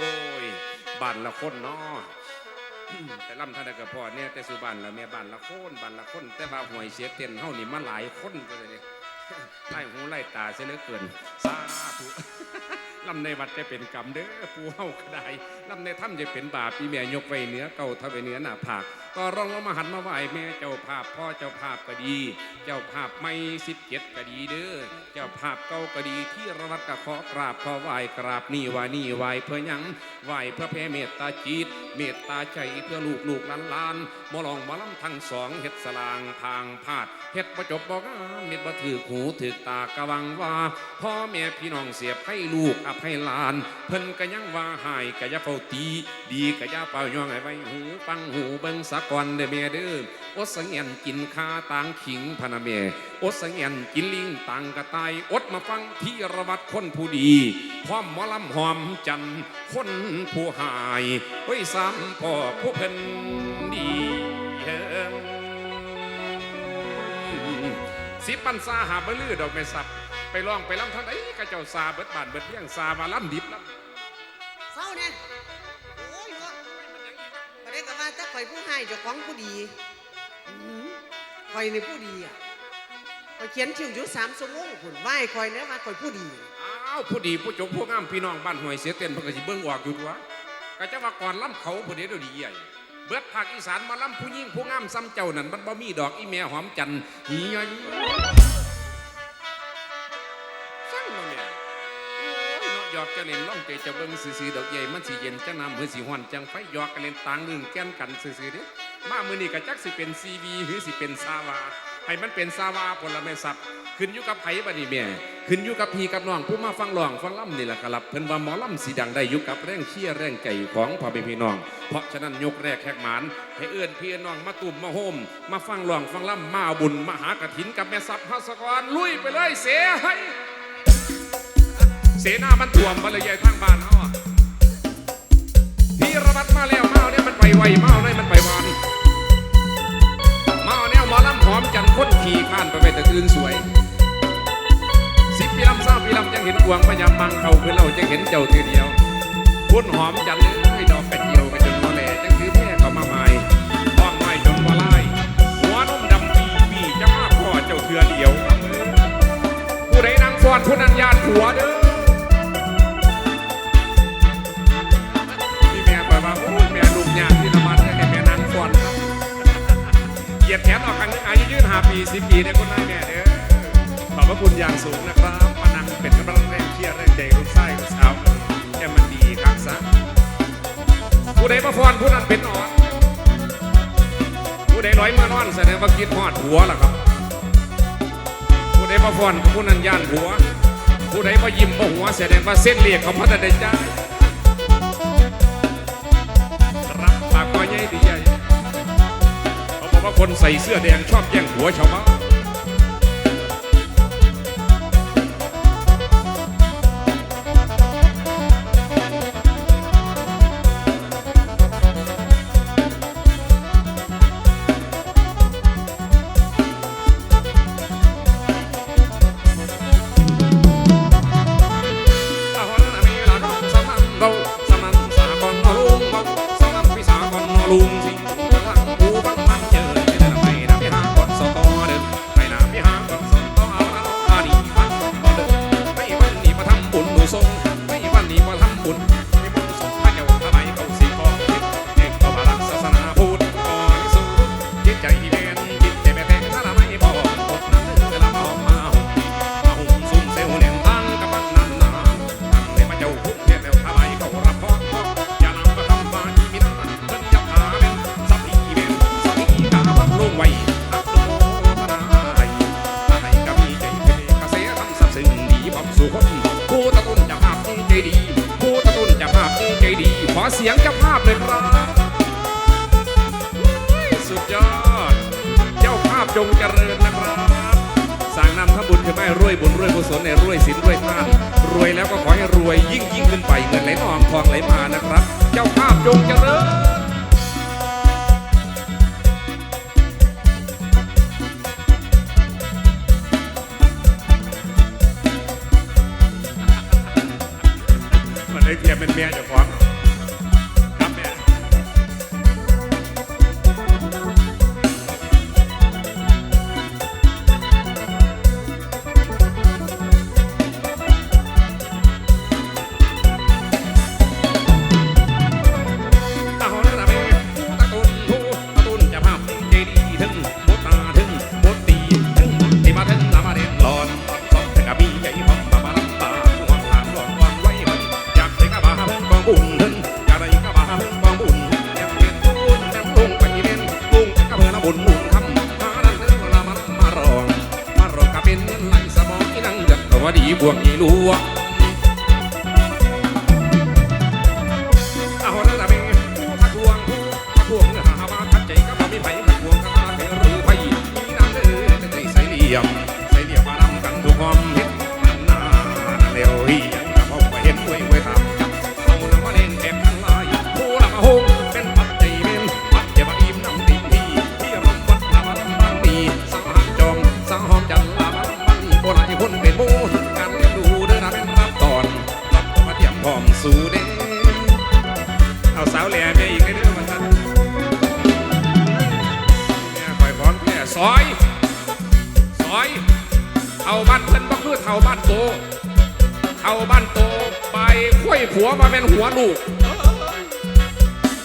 โอ้ยบ้านละคนเนาะแต่ลำท่านกับพ่อเนี่ยแต่สุบ้านละแม่บ้านละคนบ้านละคน แต่ว่าหวยเสียเต็นเฮานี่มาหลายคนเลยเนี่ยไล่หูไล่ตาเสียเหลือเกินสาธุลำในวัดจะเป็นกรรมเด้อปูเฮาก็ได้ลำในถ้ำจะเป็นบาปอีแม่ยกไปเนื้อเก่าทวีเนื้อหน้าผากก็ร้องลงมาหันมาไหวแม่เจ้าภาพพ่อเจ้าภาพก็ดี เจ้าภาพไม่สิบเจ็ดก็ดีเด้อเจ้าภาพเก่าก็ดีที่ระวัดกะขอกราบขอไหวกราบนี่ไหวนี่ไหวเพื่อยังไหวเพื่อแผ่เมตตาจิต เมตตาใจเพื่อลูกลูกหลานหลานมอลองมอลำทั้งสองเฮ็ดสลางทางพาดเฮ็ดประจบบอกเม็ดบ่ถือหูถือตากะวังว่าพ่อแม่พี่น้องเสียบให้ลูกอภัยหลาน เพิ่นก็ยังว่าหายกะยาเฝ้าตี ดีกะยาเป่ายองให้ไว้หูฟังหูเบิ่งสะก่อนเด้อแม่เด้ออดสังเงียนกินคาต่างขิงพนะแม่อดสังเงียนกินลิงตังกระตายอดมาฟังที่ระวัดคนผู้ดีพร้อมมอลำหอมจันคนผู้หายไว้ซ้ำพ่อผู้เพิ่นดีเฮงสิปันซาหาบลือดอกไม่สับไปร้องไปลำท่านไอ้กระเจ้าซาเบิดบานเบิดเลี้ยงซามาลำดิบลำเศร้าเนี่ย ข่อยผู้ให้เจ้าของผู้ดีอื้อหือข่อยในผู้ดีอะข่อยเขียนชื่ออยู่สามชั่วโมงคุณไหว้ข่อยเนี่ยว่าข่อยผู้ดี อ้าวผู้ดีผู้จงผู้งามพี่น้องบ้านห้วยเสียเต้นเพิ่นก็สิเบิ่งออกอยู่ตัวก็จะว่าก่อนลำเขาผู้เดียวดีใหญ่เบิดภาคอีสานมาลำผู้ยิ่งผู้งามซ้ำเจ้านั่นมันบ่มีดอกอีแม่หอมจันทร์หีย้อย ยเนาะหยอกจะเล่นล่องใจจะเบิ่งซื่อๆดอกใหญ่มันสิเย็นจังน้ำมือสิฮ้อนจังไฟหยอกกันเล่นต่างนึงแก่นกันซื่อๆเด้มามือนี้ก็จักสิเป็นซีวีหรือสิเป็นซาวาให้มันเป็นซาวาผลไม้สับขึ้นอยู่กับไผบัดนี้แม่ขึ้นอยู่กับพี่กับน้องผู้มาฟังร้องฟังล่ำนี่แหละครับเพิ่นว่าหมอล่ำสีดังได้อยู่กับแรงเชี่ยร์แรงใจของพ่อแม่พี่น้อง เพราะฉะนั้นยกแรกแขกหมานให้เอื้อนพี่น้องมาตุ่มมาโฮมมาฟังร้องฟังล่ำมาอาบุญมาหากระถินกับแม่สับฮัสกรลุยไปเลยเสียให้ เสนามันท่วมบรรยายทางบ้านเฮาอะพี่ระบัดมาแล้วเอาเนี่ยมันไปไวเอาเนี่ยมันไปวานเอาเนี่ยหมอลำหอมจันทร์คนขี่ข้านไปไปแต่ตื่นสวย สิบปีลำเศร้าปีลำยังเห็นกวางพยายามมังเขาคือเราจะเห็นเจ้าทีเดียวพุ่นหอมจันเลยให้ดอกกระเจียวไปจนหัวแหล่จังคือแม่เขามาใหม่ท้องไม้จนหัวลายหัวนุ่มดำปีปีจะมาพ่อเจ้าเถื่อเดียวผู้ใดนางฟ้อนผู้นั้นญาติผัวเด้อ ยียดแขนออกข้างนึงอายุยืนหาปีสิบปีเนี่ยคนนายแม่เด้อขอบพระคุณอย่างสูงนะครับมานั่งเป็นกำลังแรงเชียร์แรงใจลูกไส้ลูกสาวแค่มันดีครับซะผู้ใดประฟอนผู้นั้นเป็นอ่อน ผู้ใดร้อยเมื่อนอนแสดงว่ากินหอดหัวล่ะครับ ผู้ใดประฟอนผู้นั้นย่านหัว ผู้ใดมายิ้มบ่หัวแสดงว่าเส้นเลียกเขาพัฒนาใจา คนใส่เสื้อแดงชอบแย่งหัวชาวบ้าน ยงเจ้าภาพเลยครับสุดยอด เจ้าภาพจงเจริญนะครับสั่งนำทบุญคือไม่รวยบุญรวยกุศลในรวยศีลรวยทานรวยแล้วก็ขอให้รวยยิ่งยิ่งขึ้นไปเงินไหลนองทองไหลมานะครับ เจ้าภาพจงเจริญมันได้เทียมเป็นเมียเจ้าของ นเป็นมูกันดูเด้อนะเป็นรับตอนรับมาเทียมพร้อมสู่เด้เอาสาวแหล่ไปอีกเด้อมาสันเนี่ยคอยพร้อมแก่ซอย ซอยเท่าบ้านเพิ่นก็คือเท่าบ้านโตเท่าบ้านโตไปคุ้ยผัวมาเป็นหัวลูก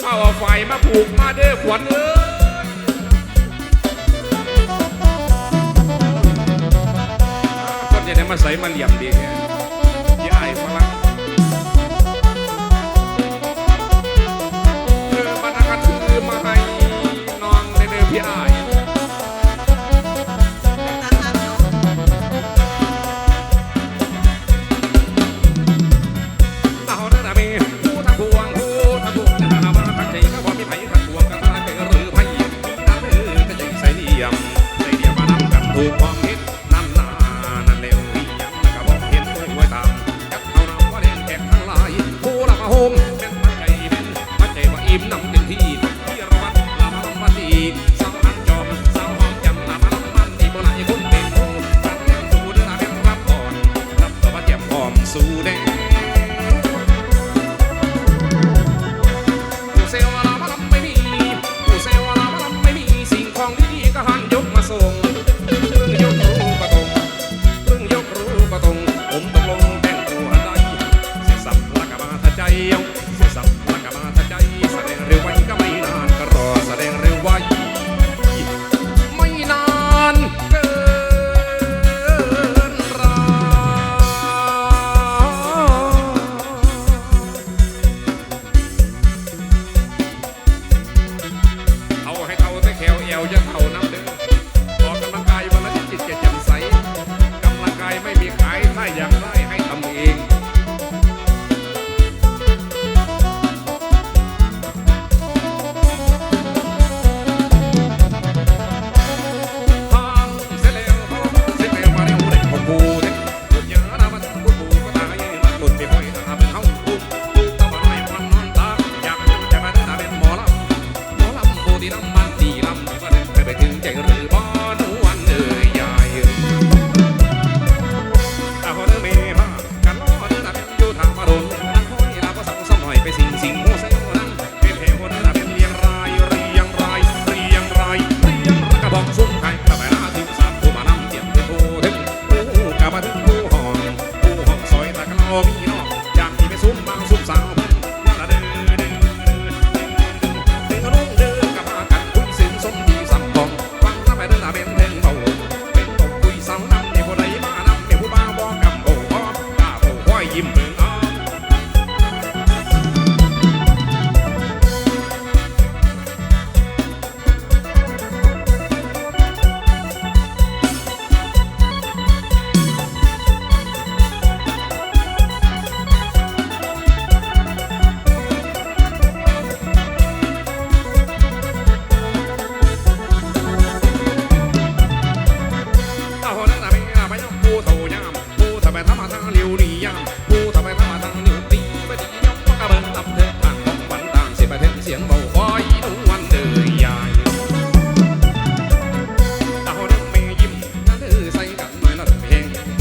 เฝ้าไฟมาผูกมาเด้อขวัญเอ้ มาใส่มาเหลี่ยมดีแค่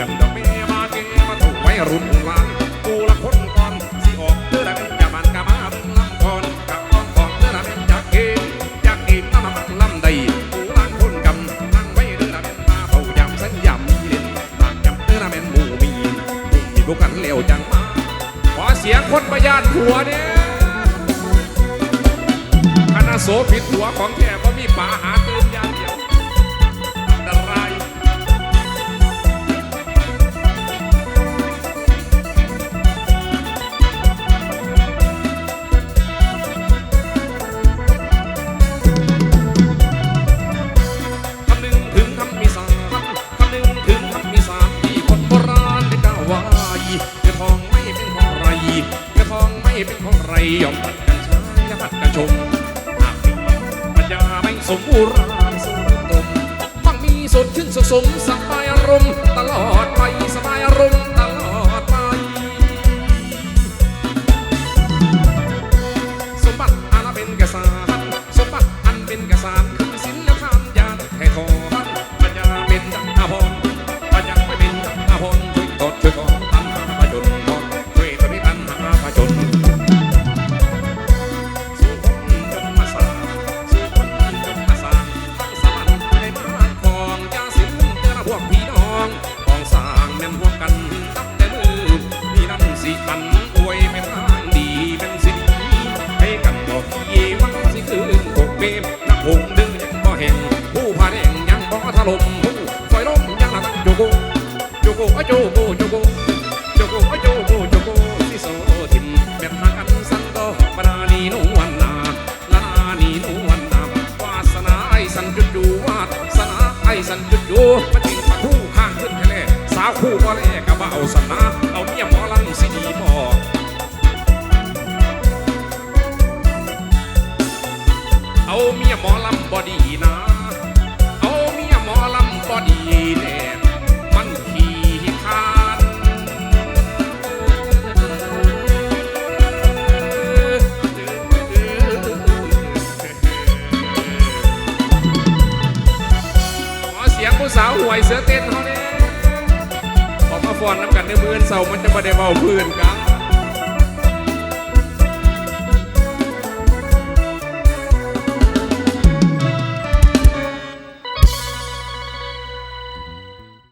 กันดอเมมาเกมาถูกไว้รุ่นวานกูละคนก่อนสิออกเดือดันจามันกามาลำก่อนกับอ้อก่อนเดือดันอยากเกมอยากเกมน้ำมันลำใดกูล้างคนกำนั่งไว้เดือดันมาเฝ้ายำเส้งยำเด่นหากยำเดือดันหมูมีหมูมีพวกกันเร็วจังมาขอเสียงคนประหยัดหัวเนี่ยคณะโสผิดหัวของแท้ก็มีป่าหา ลมพุ่ซอยลมยางหลังโยโกโยโกโยโกโยโกโยโกโยโกโยโกที่โซทิมแบบนักันสันโตบราณีนุวันนาลานีนุวันนาวาสนาไอสันจุดอยู่วาสนาไอสันจุดอยู่มาจิงมาคู่ข้างขึ้นทะเลสาวคู่ก็เลกะบ่เอาสนาเอาเมียหมอลังสิดีบ่เอาเมียหมอลำบอดี อยเสือเต้นเขาเนี่ยขอมาฟอนน้ำกันในมือเสามันจะมาได้เบาพื้นกัน